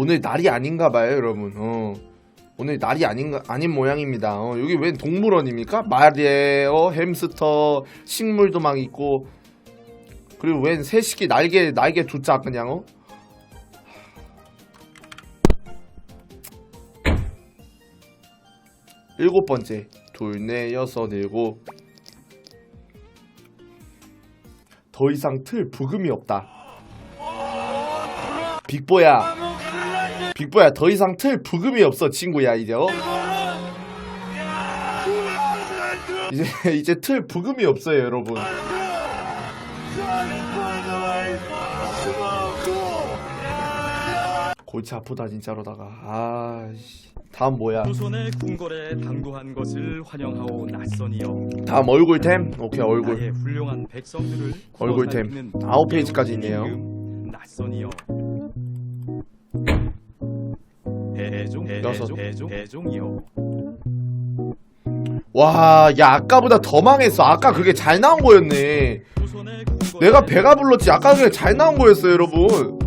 오늘 날이 아닌가 봐요, 여러분. 어. 오늘 날이 아닌가 아닌 모양입니다. 어, 여기 웬 동물원입니까? 말이에요, 햄스터, 식물도 막 있고. 그리고 웬 새끼 날개 날개 두 짝 그냥 어? 일곱 번째 둘, 넷, 여섯, 일곱 더 이상 틀 부금이 없다 빅보야 빅보야 더 이상 틀 부금이 없어 친구야 이제 어? 이제 이제 틀 부금이 없어요 여러분. 골치 아프다 진짜로다가. 아씨. 다음 뭐야? 조선의 궁궐에 당도한 것을 환영하오 낯선이여. 다음 얼굴템? 오케이 얼굴. 나의 훌륭한 백성들을 얼굴템. 아홉 페이지까지 있네요. 낯선이여 대종 여섯. 대종 대종 대종이여 와, 야, 아까보다 더 망했어. 아까 그게 잘 나온 거였네. 내가 배가 불렀지. 아까 그게 잘 나온 거였어, 여러분.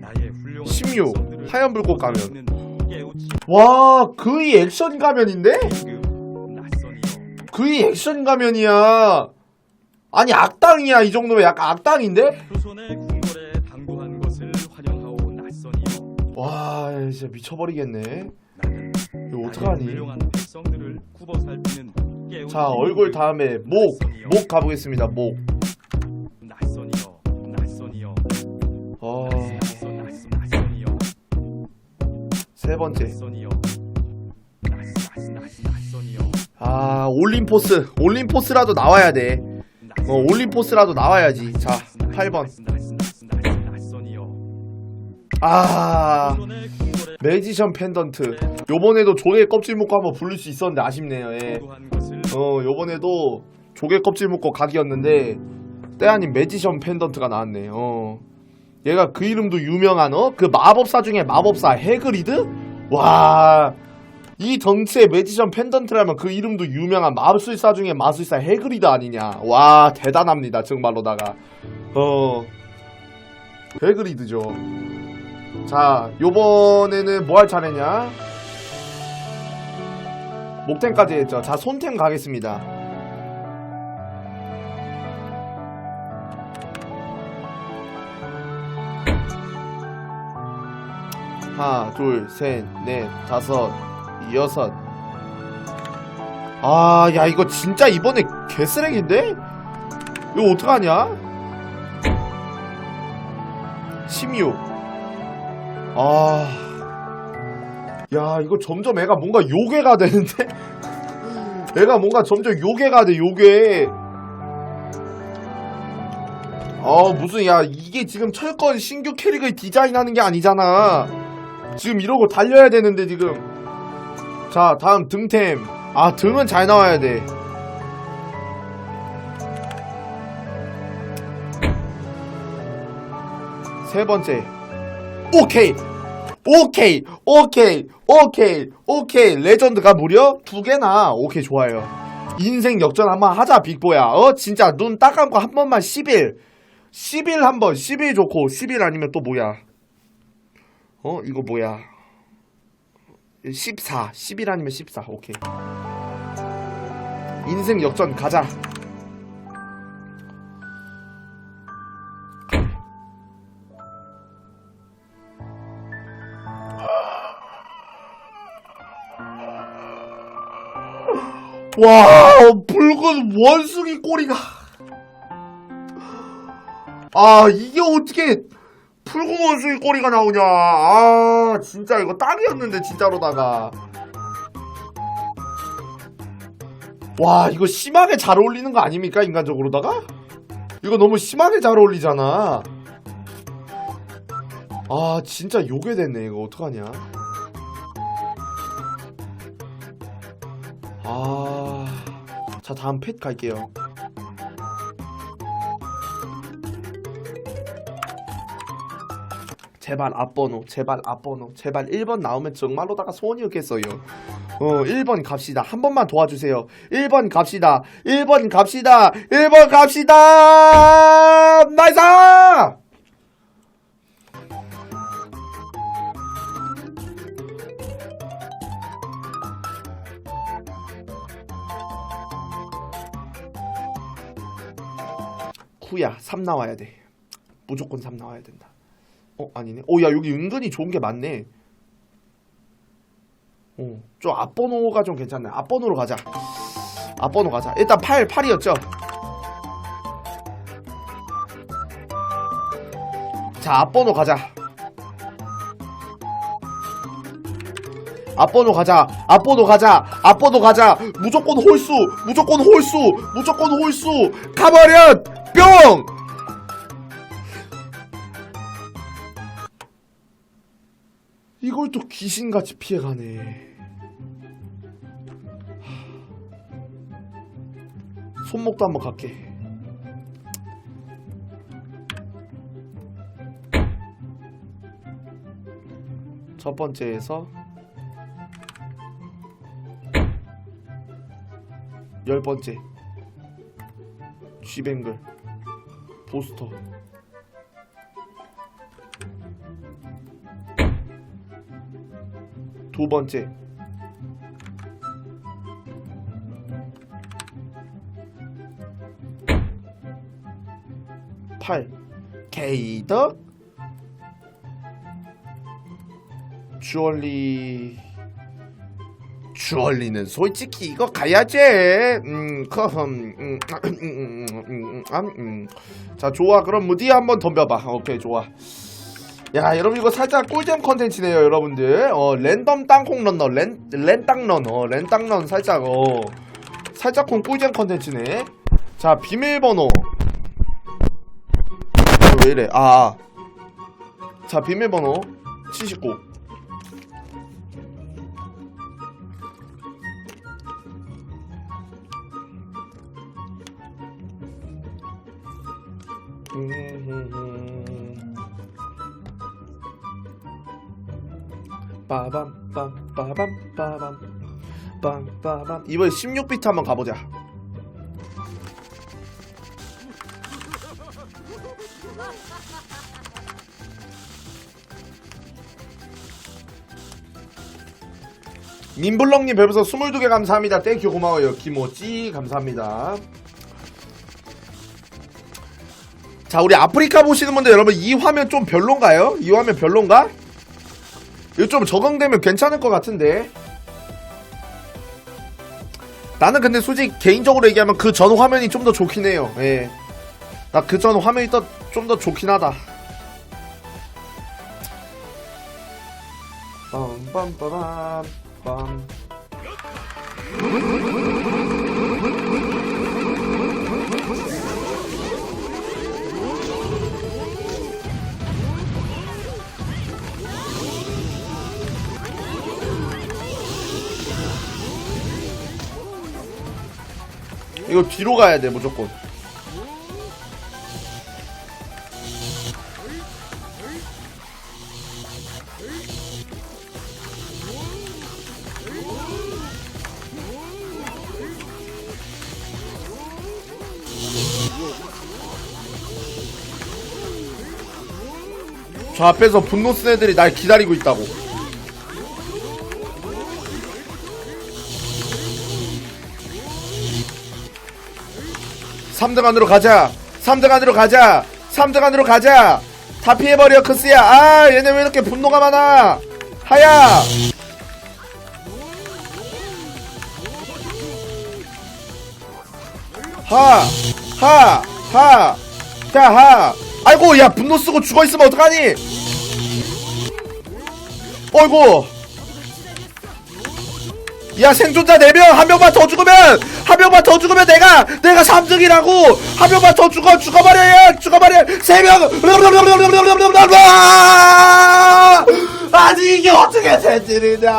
나의 훌륭한 16. 백성들을 하얀 불꽃 가면. 와, 그이 액션 가면인데? 낯선이여 그이 액션 가면이야. 아니, 악당이야. 이 정도면 약간 악당인데? 와, 진짜 미쳐버리겠네. 이거 어떡하니? 훌륭한 백성들을 굽어 살피는 예우치 자, 얼굴 다음에 목. 목 가보겠습니다, 목. 낯선이여 낯선이여 어, 낯선 낯선 낯선이여 세 번째. 낯선이여 낯선 낯선 낯선이여 아, 올림포스. 올림포스라도 나와야 돼. 어, 올림포스라도 나와야지. 자, 8번. 아. 매지션 펜던트. 요번에도 조개 껍질 묶고 한번 부를 수 있었는데 아쉽네요 예. 어 요번에도 조개 껍질 묶고 각이었는데 때 아닌 매지션 펜던트가 나왔네 어. 얘가 그 이름도 유명한 어 그 마법사 중에 마법사 해그리드? 와 이 덩치의 매지션 펜던트라면 그 이름도 유명한 마술사 중에 마술사 해그리드 아니냐. 와 대단합니다 정말로다가. 어 해그리드죠 자, 요번에는 뭐 할 차례냐? 목템까지 했죠. 자, 손템 가겠습니다. 하나, 둘, 셋, 넷, 다섯, 여섯. 아, 야, 이거 진짜 이번에 개쓰레기인데? 이거 어떡하냐? 16. 아. 야, 이거 점점 애가 뭔가 요괴가 되는데? 애가 뭔가 점점 요괴가 돼, 요괴. 어, 무슨, 야, 이게 지금 철권 신규 캐릭을 디자인하는 게 아니잖아. 지금 이러고 달려야 되는데, 지금. 자, 다음 등템. 아, 등은 잘 나와야 돼. 세 번째. 오케이! 오케이! 오케이! 오케이! 오케이! 레전드가 무려 두 개나! 오케이, 좋아요. 인생 역전 한번 하자, 빅보야. 어, 진짜 눈 딱 감고 한 번만 10일. 10일 한 번, 10일 좋고, 10일 아니면 또 뭐야? 어, 이거 뭐야? 14. 10일 아니면 14. 오케이. 인생 역전 가자. 와 붉은 원숭이 꼬리가. 아 이게 어떻게 붉은 원숭이 꼬리가 나오냐. 아 진짜 이거 딱이었는데 진짜로다가. 와 이거 심하게 잘 어울리는 거 아닙니까 인간적으로다가? 이거 너무 심하게 잘 어울리잖아. 아 진짜 요괴 됐네 이거 어떡하냐 아, 자 다음 펫 갈게요. 제발 앞번호, 제발 앞번호, 제발 1번 나오면 정말로다가 소원이었겠어요. 어, 1번 갑시다. 한 번만 도와주세요. 1번 갑시다. 1번 갑시다. 1번 갑시다! 나이스! 쿠야 3 나와야 돼. 무조건 3 나와야 된다. 어 아니네. 오야 여기 은근히 좋은 게 많네. 어좀 앞번호가 좀 괜찮네. 앞번호로 가자. 앞번호 가자. 일단 8 8이었죠? 자 앞번호 가자. 앞번호 가자. 앞번호 가자. 앞번호 가자. 무조건 홀수. 무조건 홀수. 무조건 홀수. 가버려 뿅 이걸 또 귀신같이 피해가네. 손목도 한번 갈게. 첫 번째에서 열 번째. 쥐뱅글 보스터. 두 번째. 팔. 게이덕 주얼리 주얼리는 솔직히 이거 가야지. 음, 커흠. 음, 음, 음, 음, 음, 음, 음. 자, 좋아. 그럼 무디 한번 덤벼봐. 오케이, 좋아. 야, 여러분 이거 살짝 꿀잼 컨텐츠네요, 여러분들. 어, 랜덤 땅콩 런너, 랜, 랜땅런, 어, 랜땅런 살짝, 어, 살짝 콩 꿀잼 컨텐츠네. 자, 비밀번호. 어, 왜 이래? 아, 아. 자, 비밀번호 79. 빠밤 빰 빠밤 빠밤. 빰 빠밤. 이번에 16비트 한번 가보자. 민블럭님 별풍선 22개 감사합니다. 땡큐 고마워요. 김오찌 감사합니다 자 우리 아프리카 보시는 분들 여러분 이 화면 좀 별론가요? 이 화면 별론가? 이거 좀 적응되면 괜찮을 것 같은데 나는 근데 솔직히 개인적으로 얘기하면 그 전 화면이 좀 더 좋긴 해요 예. 나 그 전 화면이 좀 더 좋긴 하다 빰빰빠밤 빰 이거 뒤로 가야 돼 무조건. 저 앞에서 분노 쓴 애들이 날 기다리고 있다고 3등 안으로 가자. 3등 안으로 가자. 3등 안으로 가자. 다 피해버려 크스야. 아 얘네 왜 이렇게 분노가 많아? 하야! 하 하 하 자하! 아이고 야 분노 쓰고 죽어있으면 어떡하니? 어이구 야 생존자 4명 한 명만 더 죽으면 한 명만 더 죽으면 내가 내가 3등이라고! 한 명만 더 죽어 죽어버려 죽어버려! 3명! 아니 이게 어떻게 되지르냐!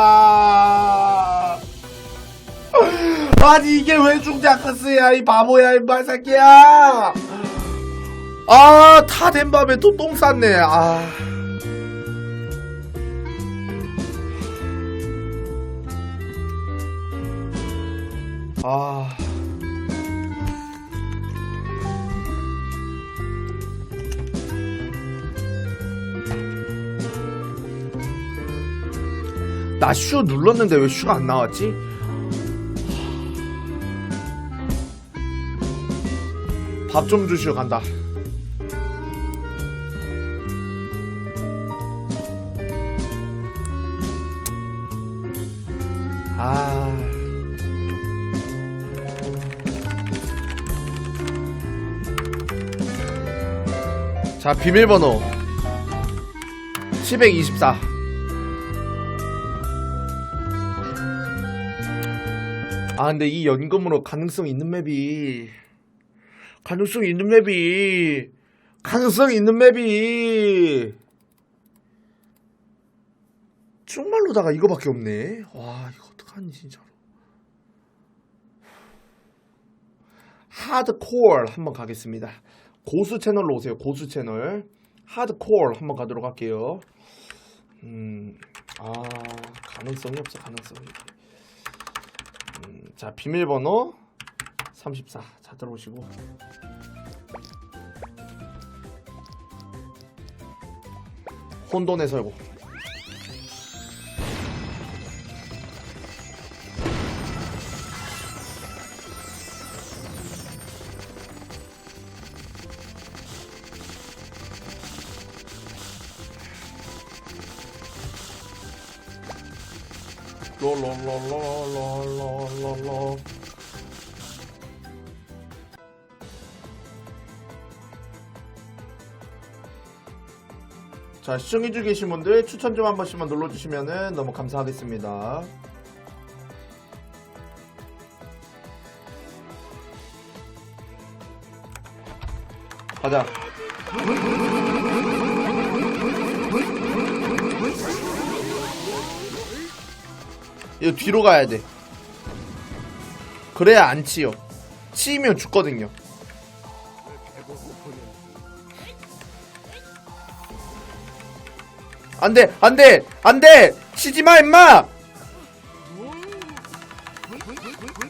아니 이게 왜 죽냐 크스야 이 바보야 이 말새끼야! 아 다 된 밤에 또 똥 쌌네. 아 아. 나 슈 눌렀는데 왜 슈가 안 나왔지? 밥 좀 주시오 간다. 자 비밀번호 724 아 근데 이 연금으로 가능성 있는 맵이 가능성 있는 맵이 가능성 있는 맵이. 정말로다가 이거밖에 없네. 와 이거 어떡하니 진짜로. 하드코어 한번 가겠습니다 고수 채널로 오세요 고수 채널 하드코어 한번 가도록 할게요 음 아 가능성이 없어 가능성이 음, 자 비밀번호 34. 자 들어오시고. 혼돈의 설고. 롤롤롤롤롤롤롤 자 시청해 주고 계신 분들 추천 좀 한 번씩만 눌러주시면 너무 감사하겠습니다. 가자. 이거 뒤로 가야 돼. 그래야 안 치요 치면 죽거든요. 안돼 안돼 안돼! 치지마 임마!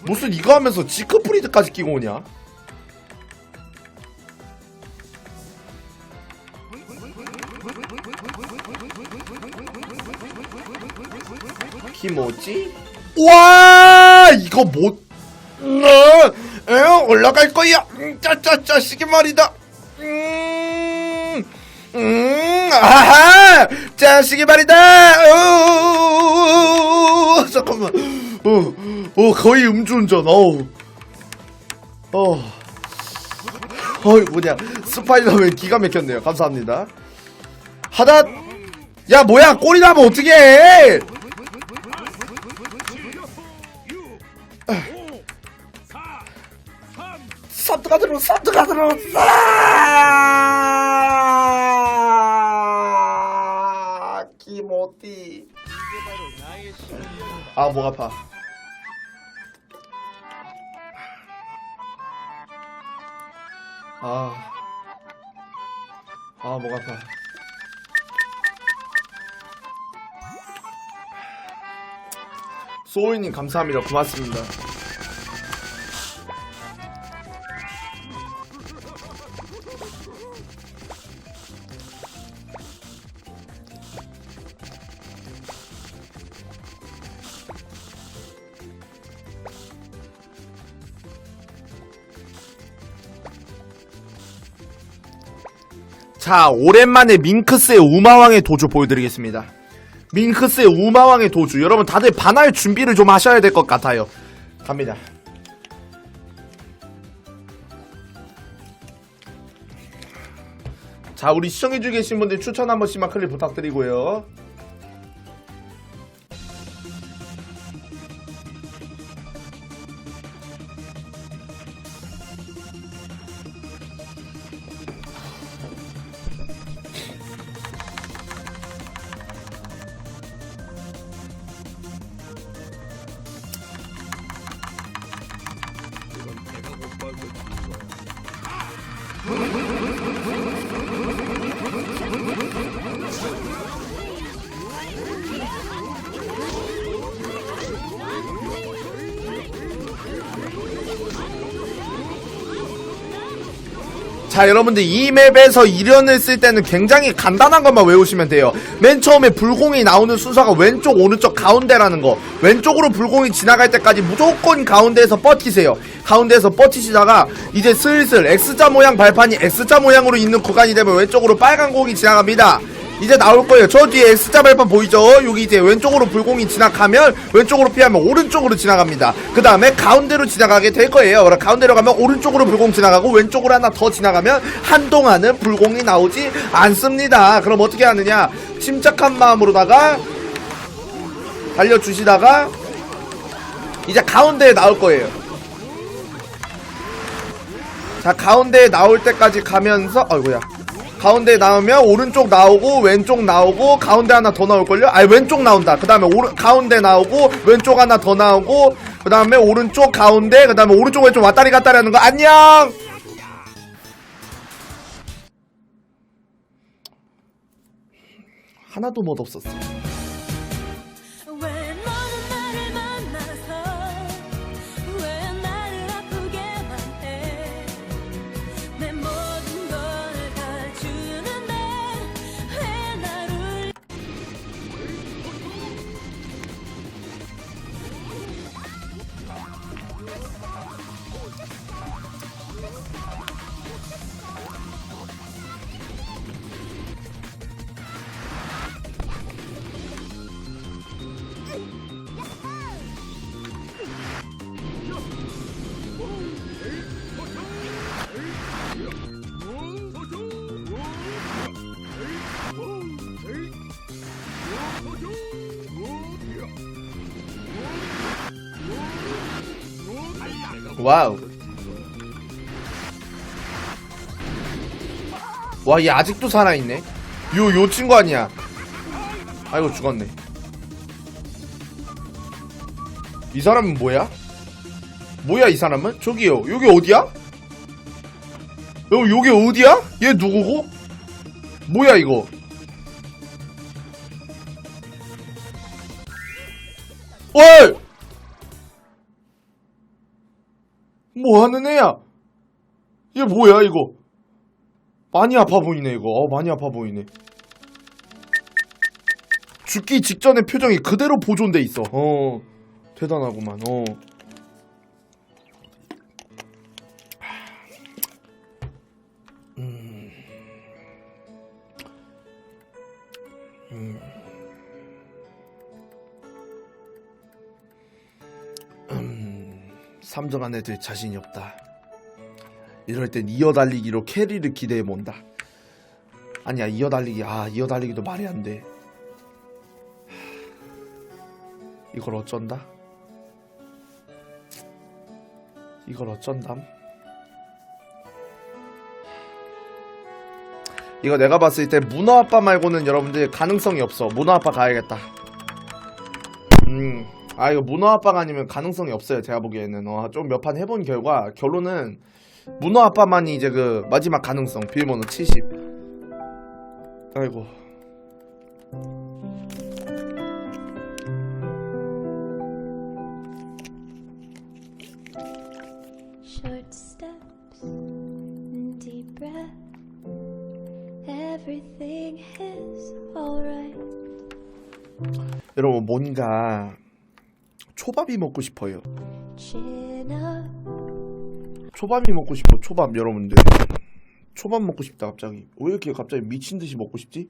무슨 이거 하면서 지크프리드까지 끼고 오냐 키모지 와 이거 못 음, 에, 올라갈 거야 음, 짜짜짜 시기 말이다 음, 음, 아하! 자식이 말이다! 어, 잠깐만. 어, 어, 거의 음주운전, 어우. 어. 어이, 뭐냐. 스파이더맨 기가 막혔네요. 감사합니다. 하다! 야, 뭐야! 꼬리 나면 어떡해! 해! 4, 3, 산트가 들어, 산트가 들어, 아, 기모띠. 아, 목 아파. 아, 아, 목 아파. 소울님 감사합니다. 고맙습니다. 자, 오랜만에 밍크스의 우마왕의 도주 보여드리겠습니다. 밍크스의 우마왕의 도주. 여러분, 다들 반할 준비를 좀 하셔야 될 것 같아요. 갑니다. 자, 우리 시청해주고 계신 분들 추천 한 번씩만 클릭 부탁드리고요. 자 여러분들 이 맵에서 이련을 쓸 때는 굉장히 간단한 것만 외우시면 돼요. 맨 처음에 불공이 나오는 순서가 왼쪽 오른쪽 가운데라는 거. 왼쪽으로 불공이 지나갈 때까지 무조건 가운데에서 버티세요. 가운데에서 버티시다가 이제 슬슬 X자 모양 발판이 X자 모양으로 있는 구간이 되면 왼쪽으로 빨간 공이 지나갑니다 이제 나올 거예요. 저 뒤에 X자 발판 보이죠? 여기 이제 왼쪽으로 불공이 지나가면 왼쪽으로 피하면 오른쪽으로 지나갑니다. 그 다음에 가운데로 지나가게 될 거예요. 그럼 가운데로 가면 오른쪽으로 불공 지나가고 왼쪽으로 하나 더 지나가면 한동안은 불공이 나오지 않습니다. 그럼 어떻게 하느냐? 침착한 마음으로다가 달려주시다가 이제 가운데에 나올 거예요. 자 가운데에 나올 때까지 가면서 아이고야 가운데 나오면 오른쪽 나오고 왼쪽 나오고 가운데 하나 더 나올걸요? 아니 왼쪽 나온다. 그 다음에 오른 가운데 나오고 왼쪽 하나 더 나오고 그 다음에 오른쪽 가운데 그 다음에 오른쪽 왼쪽 왔다리 갔다리 하는 거. 안녕! 하나도 못 없었어 와우 와 얘 아직도 살아있네 요 요 친구 아니야 아이고 죽었네 이 사람은 뭐야? 뭐야 이 사람은? 저기요 여기 어디야? 여, 여기 어디야? 얘 누구고? 뭐야 이거 어 뭐 하는 애야? 얘 뭐야 이거? 많이 아파 보이네 이거. 어, 많이 아파 보이네. 죽기 직전의 표정이 그대로 보존돼 있어. 어, 대단하구만. 어. 3등 안에 들 자신이 없다. 이럴 땐 이어달리기로 캐리를 기대해 본다. 아니야 이어달리기 아 이어달리기도 말이 안 돼. 이걸 어쩐다? 이걸 어쩐담? 이거 내가 봤을 때 문어 아빠 말고는 여러분들 가능성이 없어. 문어 아빠 가야겠다. 음. 아 이거 문어 아빠가 아니면 가능성이 없어요 제가 보기에는 어, 좀 몇 판 해본 결과 결론은 문어 아빠만이 이제 그 마지막 가능성 비밀번호 70 아이고. 여러분 뭔가 초밥이 먹고 싶어요 초밥이 먹고 싶어 초밥 여러분들 초밥 먹고 싶다 갑자기 왜 이렇게 갑자기 미친 듯이 먹고 싶지?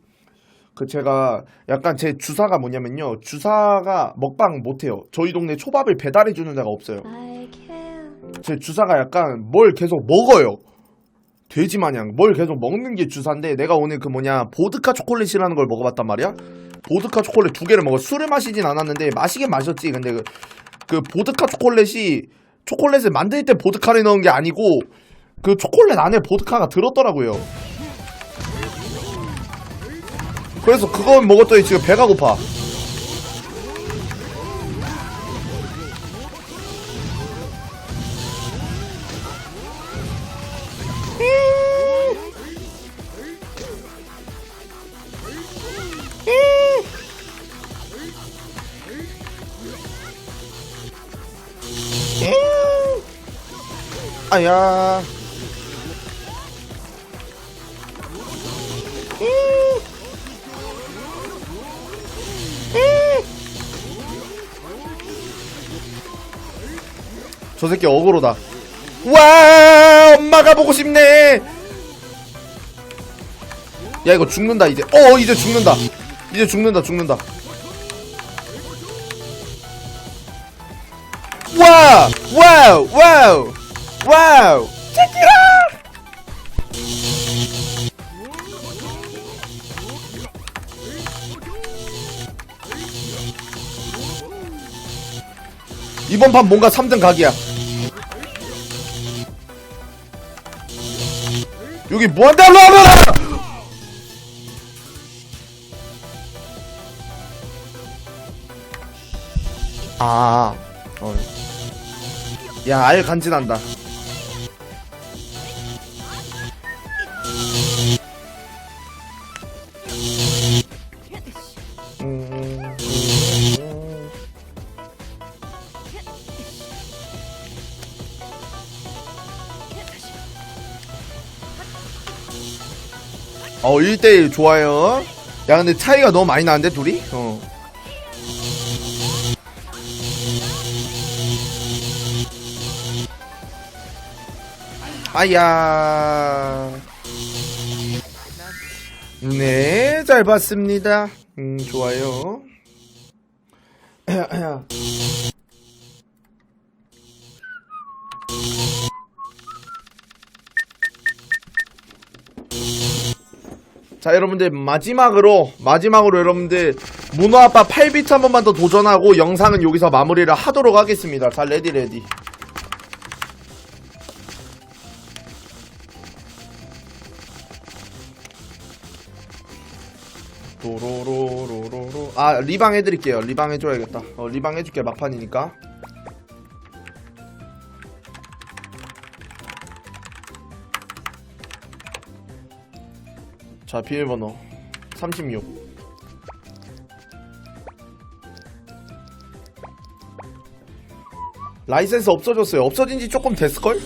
그 제가 약간 제 주사가 뭐냐면요 주사가 먹방 못해요 저희 동네 초밥을 배달해 주는 데가 없어요. 제 주사가 약간 뭘 계속 먹어요. 돼지 마냥 뭘 계속 먹는 게 주사인데 내가 오늘 그 뭐냐 보드카 초콜릿이라는 걸 먹어봤단 말이야. 보드카 초콜릿 두 개를 먹어. 술을 마시진 않았는데 마시긴 마셨지. 근데 그, 그 보드카 초콜릿이 초콜릿을 만들 때 보드카를 넣은 게 아니고 그 초콜릿 안에 보드카가 들었더라고요. 그래서 그거 먹었더니 지금 배가 고파. 아 야. 저 새끼 어그로다. 와, 엄마가 보고 싶네. 야 이거 죽는다 이제 어 이제 죽는다 이제 죽는다 죽는다 와우 와우 와우 와우! 체키라! 이번 판 뭔가 3등 각이야. 여기 뭐한다? 와봐! 아, 어. 야, 알 간지난다. 1대1 좋아요. 야, 근데 차이가 너무 많이 나는데, 둘이? 어. 아야. 네, 잘 봤습니다. 음, 좋아요. 자, 여러분들, 마지막으로, 마지막으로 여러분들, 문어아빠 8비트 한 번만 더 도전하고 영상은 여기서 마무리를 하도록 하겠습니다. 자, 레디, 레디. 도로로로로로 아 리방 해드릴게요 리방 해줘야겠다 어 리방 해줄게 막판이니까 자 비밀번호. 36 라이센스 없어졌어요. 없어진 지 조금 됐을걸?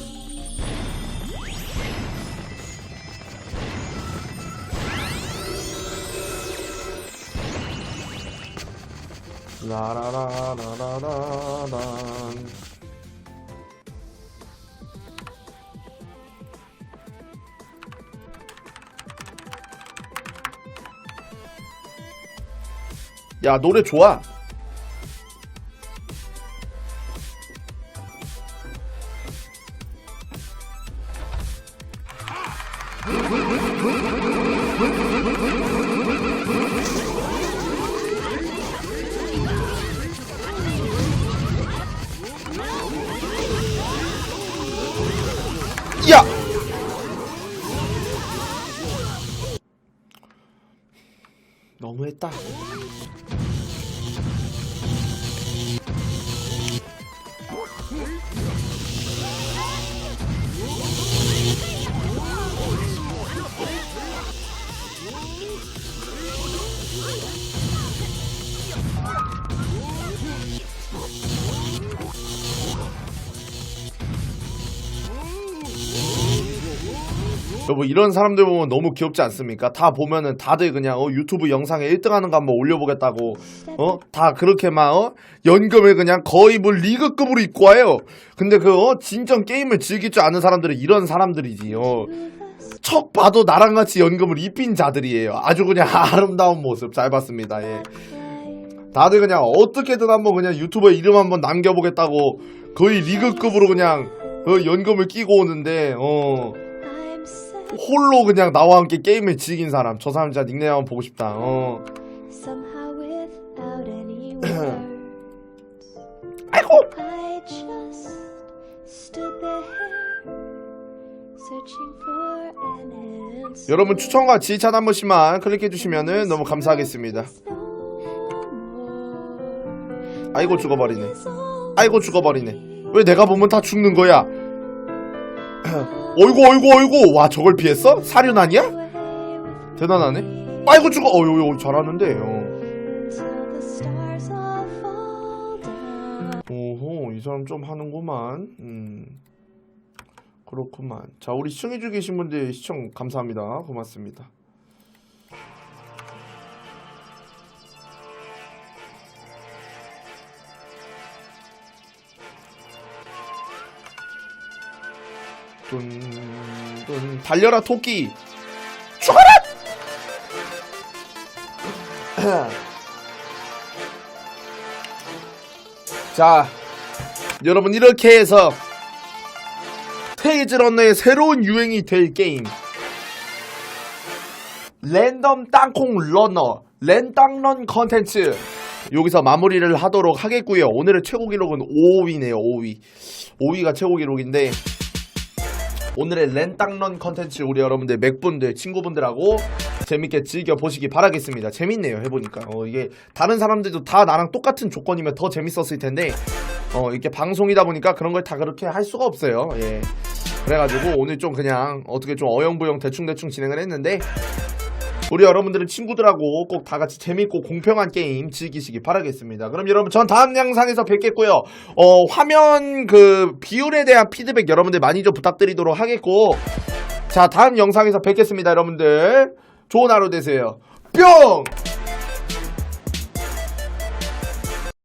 라라라라라라 야 노래 좋아. 야! 너무했다 여보 이런 사람들 보면 너무 귀엽지 않습니까? 다 보면은 다들 그냥 어, 유튜브 영상에 1등하는 거 한번 올려보겠다고 어? 다 그렇게 막 어? 연금을 그냥 거의 뭐 리그급으로 입고 와요. 근데 그 어? 진정 게임을 즐길 줄 아는 사람들은 이런 사람들이지. 어? 척 봐도 나랑 같이 연금을 입힌 자들이에요. 아주 그냥 아름다운 모습 잘 봤습니다. 예. 다들 그냥 어떻게든 한번 그냥 유튜브에 이름 한번 남겨보겠다고 거의 리그급으로 그냥 어, 연금을 끼고 오는데 어. 홀로 그냥 나와 함께 게임을 즐긴 사람. 저 사람 진짜 닉네임 한번 보고 싶다. 어. 아이고. 여러분 추천과 지휘찬 한 번씩만 클릭해 주시면은 너무 감사하겠습니다. 아이고 죽어버리네. 아이고 죽어버리네. 왜 내가 보면 다 죽는 거야 어이구 어이구 어이구. 와 저걸 피했어? 사륜 아니야? 대단하네. 아이고 죽어. 어유 잘하는데 어. 오호 이 사람 좀 하는구만. 음. 그렇구만. 자 우리 시청해주고 계신 분들 시청 감사합니다. 고맙습니다 뚠뚠 달려라 토끼! 죽어라! 자, 여러분 이렇게 해서 테이즈 런너의 새로운 유행이 될 게임. 랜덤 땅콩 러너 랜땅런 컨텐츠. 여기서 마무리를 하도록 하겠고요. 오늘의 최고 기록은 5위네요 5위. 5위가 최고 기록인데 오늘의 랜땅런 컨텐츠 우리 여러분들 맥분들 친구분들하고 재밌게 즐겨보시기 바라겠습니다. 재밌네요 해보니까. 어, 이게 다른 사람들도 다 나랑 똑같은 조건이면 더 재밌었을 텐데 어, 이렇게 방송이다 보니까 그런 걸 다 그렇게 할 수가 없어요. 예. 그래가지고 오늘 좀 그냥 어떻게 좀 어영부영 대충대충 진행을 했는데 우리 여러분들은 친구들하고 꼭 다 같이 재밌고 공평한 게임 즐기시기 바라겠습니다. 그럼 여러분 전 다음 영상에서 뵙겠고요. 어, 화면 그 비율에 대한 피드백 여러분들 많이 좀 부탁드리도록 하겠고 자 다음 영상에서 뵙겠습니다 여러분들. 좋은 하루 되세요. 뿅!